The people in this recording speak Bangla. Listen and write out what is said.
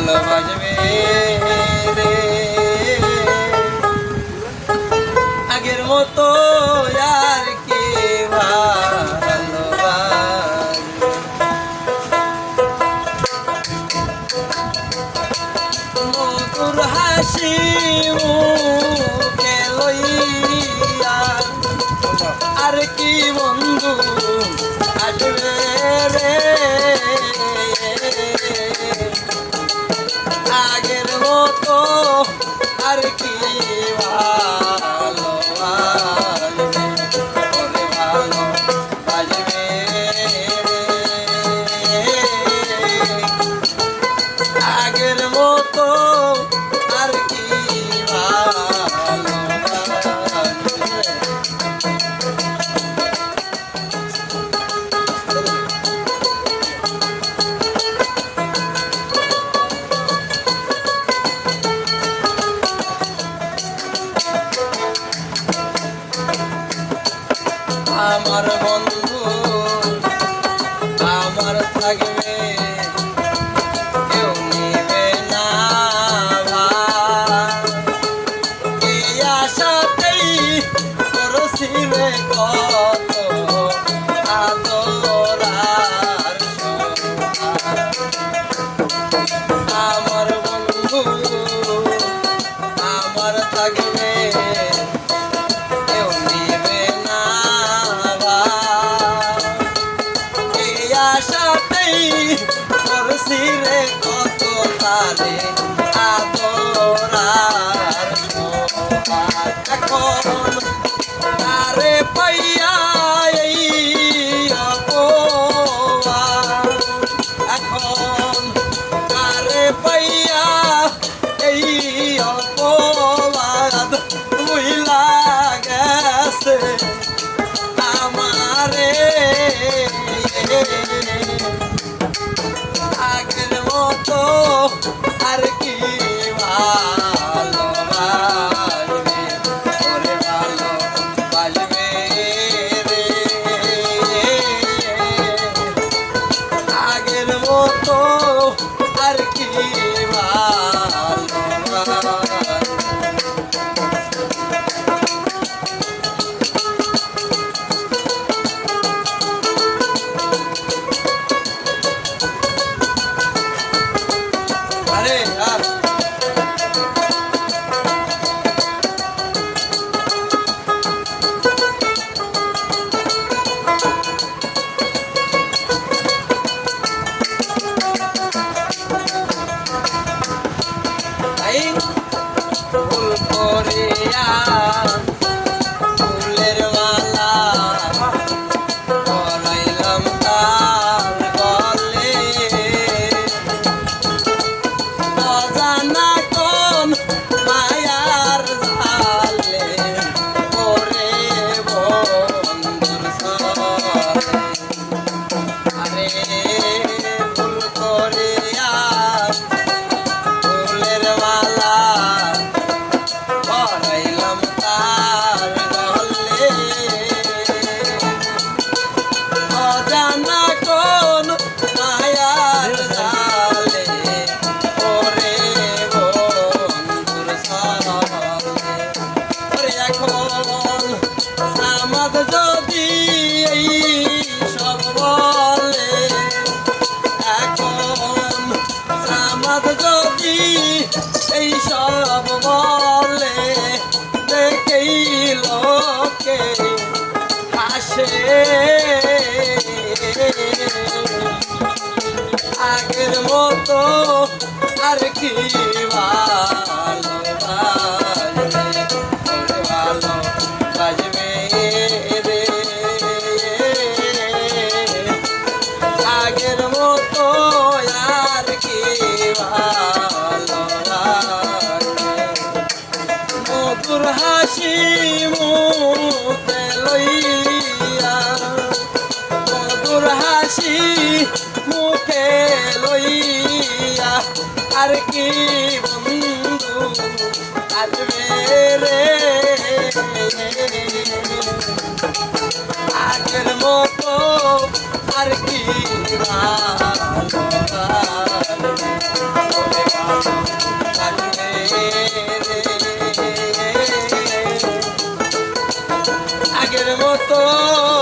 ভালোবাসবে রে। আগের মতো আর কে মধুর হাসি মুখে লইয়া আর কি বন্ধু আসবে? আমার বন্ধু জানে আদরার সোহাগ এখন Oh. 好嘞 Ei. মধুর হাসি মুখে লইয়া। মধুর হাসি মুখে লইয়া। আর কি বন্ধু আসবে রে? আগের মতো আর কি ভালো মতো